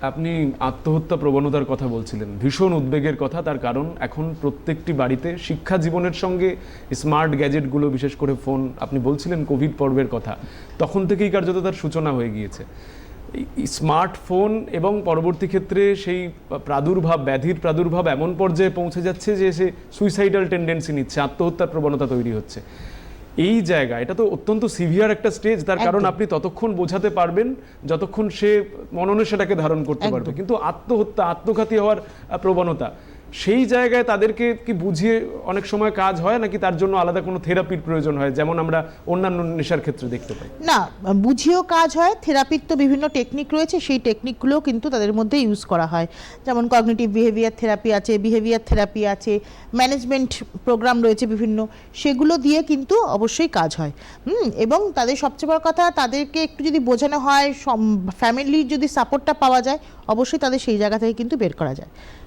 আপনি আত্মহত্যা প্রবণতার কথা বলছিলেন। ভীষণ উদ্বেগের কথা, তার কারণ এখন প্রত্যেকটি বাড়িতে শিক্ষা জীবনের সঙ্গে স্মার্ট গ্যাজেটগুলো, বিশেষ করে ফোন, আপনি বলছিলেন কোভিড পর্বের কথা, তখন থেকেই কার্যত তার সূচনা হয়ে গিয়েছে। স্মার্টফোন এবং পরবর্তী ক্ষেত্রে সেই প্রাদুর্ভাব, ব্যাধির প্রাদুর্ভাব এমন পর্যায়ে পৌঁছে যাচ্ছে যে সে সুইসাইডাল টেন্ডেন্সি নিচ্ছে, আত্মহত্যার প্রবণতা তৈরি হচ্ছে। এই জায়গা এটা তো অত্যন্ত সিভিয়ার একটা স্টেজ তার কারণ আপনি ততক্ষণ বোঝাতে পারবেন যতক্ষণ সে মননে সেটাকে ধারণ করতে পারবে। কিন্তু আত্মহত্যা আত্মঘাতী হওয়ার প্রবণতা সেই জায়গায় তাদেরকে কি বুঝিয়ে অনেক সময় কাজ হয় নাকি তার জন্য আলাদা কোনো থেরাপির প্রয়োজন হয়? যেমন আমরা অন্যান্য নেশার ক্ষেত্রে দেখতে পাই। না, বুঝিয়েও কাজ হয়, থেরাপির তো বিভিন্ন টেকনিক রয়েছে, সেই টেকনিকগুলোও কিন্তু তাদের মধ্যে ইউজ করা হয়। যেমন কগনিটিভ বিহেভিয়ার থেরাপি আছে বিহেভিয়ার থেরাপি আছে ম্যানেজমেন্ট প্রোগ্রাম রয়েছে বিভিন্ন, সেগুলো দিয়ে কিন্তু অবশ্যই কাজ হয়। হুম, এবং তাদের সবচেয়ে বড় কথা, তাদেরকে একটু যদি বোঝানো হয় ফ্যামিলির যদি সাপোর্টটা পাওয়া যায়, অবশ্যই তাদের সেই জায়গা থেকে কিন্তু বের করা যায়।